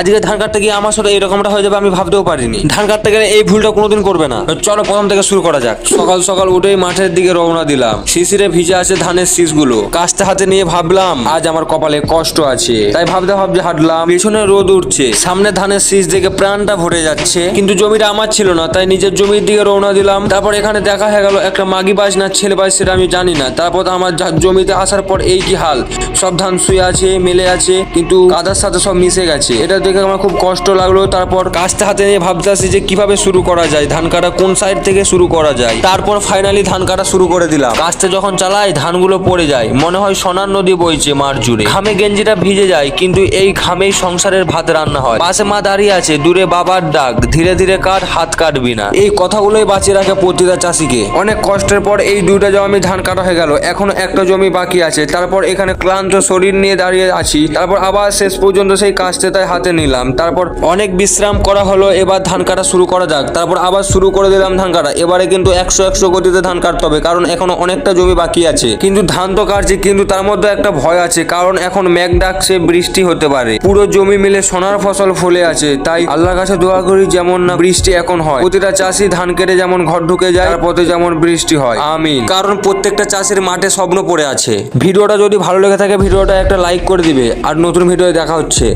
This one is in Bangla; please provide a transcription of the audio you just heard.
আজকে ধান কাটতে গিয়ে আমার সাথে এরকমটা হয়ে যাবে, আমি ভাবতেও পারিনি। ধান কাটতে গেলে এই ভুলটা কোনোদিন করবে না। চলো প্রথম থেকে শুরু করা যাক। সকাল সকাল উঠেই মাঠের দিকে রওনা দিলাম। শিশিরে ভিজে আছে ধানের শীষগুলো। কাস্তে হাতে নিয়ে ভাবলাম, আজ আমার কপালে কষ্ট আছে। তাই ভাবতে ভাবতে হাঁটলাম, পেছনে রোদ উঠছে। সামনে ধানের শীষ দেখে প্রাণটা ভরে যাচ্ছে। কিন্তু জমিটা আমার ছিল না, তাই নিজের জমির দিকে রওনা দিলাম। তারপর এখানে দেখা হয়ে গেল একটা মাগি বাজ না ছেলে বাজ সেটা আমি জানি না। তারপর আমার জমিতে আসার পর এই কি হাল? সব ধান শুয়ে আছে, মেলে আছে, কিন্তু কাদার সাথে সব মিশে গেছে। এটা দেখে আমার খুব কষ্ট লাগল। তারপর কাস্তে হাতে নিয়ে ভাবতে আসি যে কীভাবে শুরু করা যায়, ধান কাটা কোন সাইড থেকে শুরু করা যায়। তারপর ফাইনালি ধান কাটা শুরু করে দিলাম। কাস্তে যখন চালাই, ধানগুলো পড়ে যায়। মনে হয় সোনার নদী বইছে মার জুড়ে। ঘামে গেঞ্জিটা ভিজে যায়, কিন্তু এই ঘামেই সংসারের ভাত রান্না হয়। পাশে মা দাঁড়িয়ে আছে, দূরে বাবার ডাক। ধীরে ধীরে কাট হাত কাটবি না। এই কথাগুলোই বাঁচিয়ে রাখে প্রতিটা চাষিকে। অনেক কষ্টের পর এই দুইটা জমি ধান কাটা হয়ে গেল। এখনও একটা জমি বাকি আছে। তারপর এখানে ক্লান্ত শরীর নিয়ে দাঁড়িয়ে আছি। তারপর আবার শেষ পর্যন্ত সেই কাজটা তাই হাতে নিলাম। তারপর অনেক বিশ্রাম করা হলো, এবার ধান কাটা শুরু করা যাক। তারপর আবার শুরু করে দিলাম ধান কাটা। এবারে কিন্তু একশো একশো গতিতে ধান কাটতে হবে, কারণ এখনও অনেকটা জমি বাকি আছে। কিন্তু ধান তো কাটছে, কিন্তু তার মধ্যে একটা ভয় আছে, কারণ এখন মেঘ ডাকছে, বৃষ্টি হতে পারে। পুরো জমি মিলে সোনার ফসল ফলে আছে, তাই আল্লাহর কাছে দোয়া করি যেমন না বৃষ্টি এখন হয়। প্রতিটা চাষি ধান কেটে যেমন ঘর ঢুকে যায়, তার পথে যেমন বৃষ্টি হয়। আমিন। কারণ প্রত্যেকটা চাষির মাঠে স্বপ্ন পড়ে আছে। ভিডিওটা যদি ভালো লেগে থাকে, ভিডিওটা একটা লাইক করে দিবে। আর নতুন ভিডিও দেখা হচ্ছে।